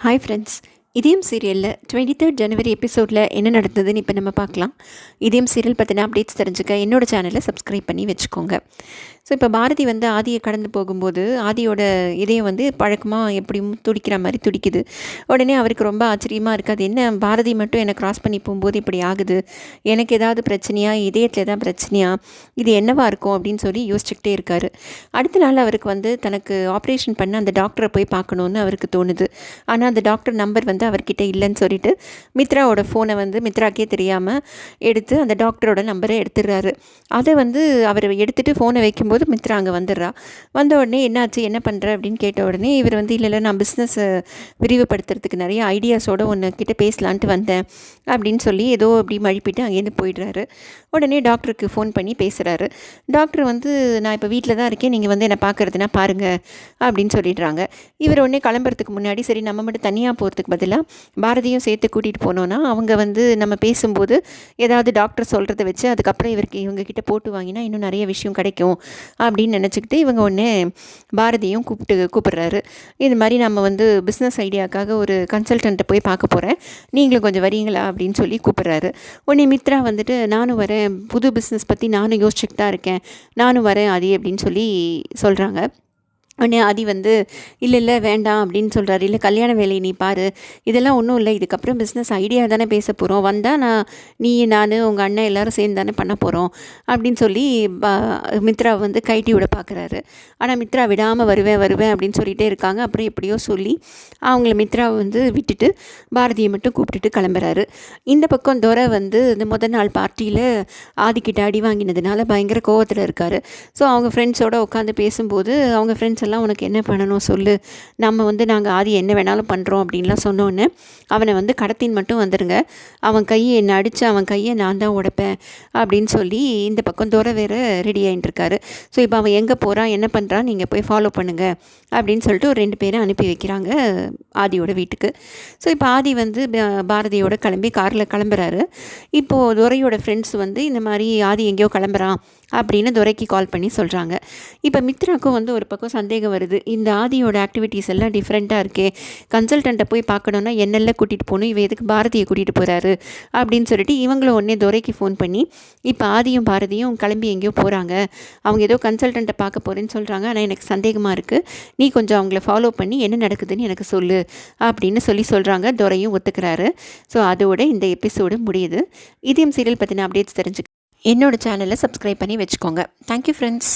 Hi friends இதயம் சீரியலில் twenty third ஜனவரி எபிசோடில் என்ன நடந்ததுன்னு இப்போ நம்ம பார்க்கலாம். இதயம் சீரியல் பற்றின அப்டேட்ஸ் தெரிஞ்சுக்க என்னோட சேனலை சப்ஸ்கிரைப் பண்ணி வச்சுக்கோங்க. ஸோ இப்போ பாரதி வந்து ஆதியை கடந்து போகும்போது ஆதியோட இதயம் வந்து பழக்கமாக எப்படியும் துடிக்கிற மாதிரி துடிக்குது. உடனே அவருக்கு ரொம்ப ஆச்சரியமாக இருக்குது அது என்ன? பாரதி மட்டும் என்னை கிராஸ் பண்ணி போகும்போது இப்படி ஆகுது? எனக்கு ஏதாவது பிரச்சனையா? இதயத்தில் ஏதாவது பிரச்சனையா? இது என்னவாக இருக்கும் அப்படின்னு சொல்லி யோசிச்சுக்கிட்டே இருக்கார். அடுத்த நாள் அவருக்கு வந்து தனக்கு ஆப்ரேஷன் பண்ண அந்த டாக்டரை போய் பார்க்கணுன்னு அவருக்கு தோணுது. ஆனால் அந்த டாக்டர் நம்பர் வந்து அவர்கிட்ட இல்லைன்னு சொல்லிட்டு மித்ராவோட ஃபோனை வந்து மித்ராக்கே தெரியாமல் எடுத்து அந்த டாக்டரோட நம்பரை எடுத்துடுறாரு. அதை வந்து அவர் எடுத்துகிட்டு ஃபோனை வைக்கும்போது மித்ரா அங்கே வந்துடுறா. வந்த உடனே என்னாச்சு என்ன பண்ணுற அப்படின்னு கேட்ட உடனே இவர் வந்து இல்லை இல்லை நான் பிஸ்னஸ் விரிவுபடுத்துறதுக்கு நிறைய ஐடியாஸோடு ஒன்று கிட்டே பேசலான்ட்டு வந்தேன் அப்படின்னு சொல்லி ஏதோ அப்படி மழுப்பிட்டு அங்கேருந்து போயிடுறாரு. உடனே டாக்டருக்கு ஃபோன் பண்ணி பேசுகிறாரு டாக்டர் வந்து நான் இப்போ வீட்டில் தான் இருக்கேன் நீங்கள் வந்து என்னை பார்க்குறதுனா பாருங்கள் அப்படின்னு சொல்லிடுறாங்க. இவர் உடனே கிளம்புறதுக்கு முன்னாடி சரி நம்ம மட்டும் தனியாக போகிறதுக்கு பதிலாக பாரதியும் சேர்த்து கூட்டிகிட்டு போனோன்னா அவங்க வந்து நம்ம பேசும்போது ஏதாவது டாக்டர் சொல்கிறத வச்சு அதுக்கப்புறம் இவருக்கு இவங்கக்கிட்ட போட்டு வாங்கினா இன்னும் நிறைய விஷயம் கிடைக்கும் அப்படின்னு நினச்சிக்கிட்டு இவங்க ஒன்று பாரதியும் கூப்பிட்டு கூப்பிட்றாரு. இது மாதிரி நம்ம வந்து பிஸ்னஸ் ஐடியாக்காக ஒரு கன்சல்டண்ட்டை போய் பார்க்க போகிறேன் நீங்களும் கொஞ்சம் வரீங்களா அப்படின்னு சொல்லி கூப்பிட்றாரு. உடனே மித்ரா வந்துட்டு நானும் வரேன். புது பிஸ்னஸ் பற்றி நானும் யோசிச்சுட்டு தான் இருக்கேன். நானும் வரேன் அது அப்படின்னு சொல்லி சொல்கிறாங்க உடனே ஆதி வந்து இல்லை இல்லை வேண்டாம் அப்படின்னு சொல்கிறாரு இல்லை கல்யாண வேலையை நீ பாரு. இதெல்லாம் ஒன்றும் இல்லை. இதுக்கப்புறம் பிஸ்னஸ் ஐடியா தானே பேச போகிறோம் வந்தால் நான் நீ நான் உங்கள் அண்ணன் எல்லோரும் சேர்ந்து தானே பண்ண போகிறோம் அப்படின்னு சொல்லி மித்ரா வந்து கைட்டி விட பார்க்குறாரு ஆனால் மித்ரா விடாமல் வருவேன் வருவேன் அப்படின்னு சொல்லிகிட்டே இருக்காங்க. அப்புறம் எப்படியோ சொல்லி அவங்கள மித்ராவை வந்து விட்டுட்டு பாரதியை மட்டும் கூப்பிட்டுட்டு கிளம்புறாரு. இந்த பக்கம் துரை வந்து இந்த முதல் நாள் பார்ட்டியில் ஆதிக்கிட்ட அடி வாங்கினதுனால பயங்கர கோவத்தில் இருக்கார். ஸோ அவங்க ஃப்ரெண்ட்ஸோடு உட்காந்து பேசும்போது அவங்க ஃப்ரெண்ட்ஸ் எல்லாம் உனக்கு என்ன பண்ணணும் சொல்லு. நம்ம வந்து நாங்கள் ஆதி என்ன வேணாலும் பண்ணுறோம் அப்படின்லாம் சொன்னோன்னே அவனை வந்து கடத்தின் மட்டும் வந்துடுங்க அவன் கையை என்னை அடித்து அவன் கையை நான் தான் உடைப்பேன் அப்படின்னு சொல்லி இந்த பக்கம் தூர வேறு ரெடி ஆகிட்டுருக்காரு ஸோ இப்போ அவன் எங்கே போகிறான் என்ன பண்ணுறான் நீங்கள் போய் ஃபாலோ பண்ணுங்கள் அப்படின்னு சொல்லிட்டு ஒரு ரெண்டு பேரை அனுப்பி வைக்கிறாங்க ஆதியோட வீட்டுக்கு. ஸோ இப்போ ஆதி வந்து பாரதியோட கிளம்பி காரில் கிளம்புறாரு. இப்போது துரையோட ஃப்ரெண்ட்ஸ் வந்து இந்த மாதிரி ஆதி எங்கேயோ கிளம்புறான் அப்படின்னு துரைக்கு கால் பண்ணி சொல்கிறாங்க இப்போ மித்ராக்கும் வந்து ஒரு பக்கம் சந்தேகம் வருது. இந்த ஆதியோட ஆக்டிவிட்டீஸ் எல்லாம் டிஃப்ரெண்ட்டாக இருக்கே. கன்சல்டண்ட்டை போய் பார்க்கணுன்னா என்னெல்லாம் கூட்டிகிட்டு போகணும்? இவ எதுக்கு பாரதியை கூட்டிகிட்டு போகிறாரு அப்படின்னு சொல்லிட்டு இவங்களும் உடனே துரைக்கு ஃபோன் பண்ணி இப்போ ஆதியும் பாரதியும் கிளம்பி எங்கேயோ போகிறாங்க அவங்க ஏதோ கன்சல்டண்ட்டை பார்க்க போகிறேன்னு சொல்கிறாங்க ஆனால் எனக்கு சந்தேகமாக இருக்குது நீ கொஞ்சம் அவங்கள ஃபாலோ பண்ணி என்ன நடக்குதுன்னு எனக்கு சொல்லு அப்படின்னு சொல்லி சொல்கிறாங்க துரையும் ஒத்துக்கிறாரு. ஸோ அதோட இந்த எபிசோடு முடியுது. இதயம் சீரியல் பற்றின அப்டேட்ஸ் தெரிஞ்சுக்க என்னோடய சேனலை சப்ஸ்கிரைப் பண்ணி வச்சுக்கோங்க. Thank you friends